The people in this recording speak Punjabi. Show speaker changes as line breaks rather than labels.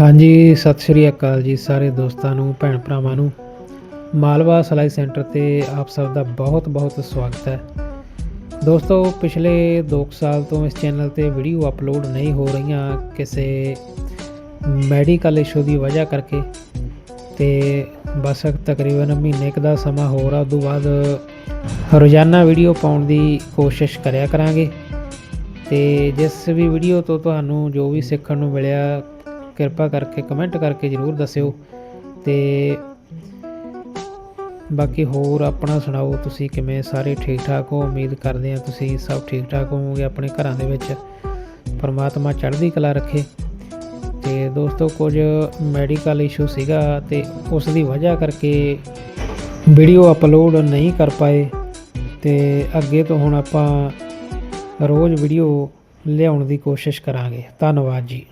ਹਾਂਜੀ, ਸਤਿ ਸ਼੍ਰੀ ਅਕਾਲ ਜੀ ਸਾਰੇ ਦੋਸਤਾਂ ਨੂੰ, ਭੈਣ ਭਰਾਵਾਂ ਨੂੰ। ਮਾਲਵਾ ਸਲਾਈ ਸੈਂਟਰ ਤੇ ਆਪ ਸਭ ਦਾ ਬਹੁਤ ਬਹੁਤ ਸਵਾਗਤ ਹੈ। ਦੋਸਤੋ, ਪਿਛਲੇ 2 ਸਾਲ ਤੋਂ ਇਸ ਚੈਨਲ ਤੇ ਵੀਡੀਓ ਅਪਲੋਡ ਨਹੀਂ ਹੋ ਰਹੀਆਂ ਕਿਸੇ ਮੈਡੀਕਲ ਇਸ਼ੂ ਦੀ ਵਜ੍ਹਾ ਕਰਕੇ ਤੇ ਬਸ ਤਕਰੀਬਨ ਮਹੀਨੇ ਕੁ ਦਾ ਸਮਾਂ ਹੋਰ ਆ ਉਦੋਂ ਬਾਅਦ ਰੋਜ਼ਾਨਾ ਵੀਡੀਓ ਪਾਉਣ ਦੀ ਕੋਸ਼ਿਸ਼ ਕਰਿਆ ਕਰਾਂਗੇ। ਤੇ ਜਿਸ ਵੀ ਵੀਡੀਓ ਤੋਂ ਤੁਹਾਨੂੰ ਜੋ ਵੀ ਸਿੱਖਣ ਨੂੰ ਮਿਲਿਆ ਕਿਰਪਾ ਕਰਕੇ ਕਮੈਂਟ ਕਰਕੇ ਜਰੂਰ ਦੱਸਿਓ ਤੇ ਬਾਕੀ ਹੋਰ ਆਪਣਾ ਸੁਣਾਓ, ਤੁਸੀਂ ਕਿਵੇਂ ਸਾਰੇ ਠੀਕ ਠਾਕ ਹੋ? ਉਮੀਦ ਕਰਦੇ ਹਾਂ ਤੁਸੀਂ ਸਭ ਠੀਕ ਠਾਕ ਹੋਵੋਗੇ ਆਪਣੇ ਘਰਾਂ ਦੇ ਵਿੱਚ। ਪਰਮਾਤਮਾ ਚੜ੍ਹਦੀ ਕਲਾ ਰੱਖੇ। ਤੇ ਦੋਸਤੋ, ਕੁਝ ਮੈਡੀਕਲ ਇਸ਼ੂ ਸੀਗਾ ਤੇ ਉਸ ਦੀ ਵਜ੍ਹਾ ਕਰਕੇ ਵੀਡੀਓ ਅਪਲੋਡ ਨਹੀਂ ਕਰ ਪਾਏ। ਤੇ ਅੱਗੇ ਤੋਂ ਹੁਣ ਆਪਾਂ ਰੋਜ਼ ਵੀਡੀਓ ਲਿਆਉਣ ਦੀ ਕੋਸ਼ਿਸ਼ ਕਰਾਂਗੇ। ਧੰਨਵਾਦ ਜੀ।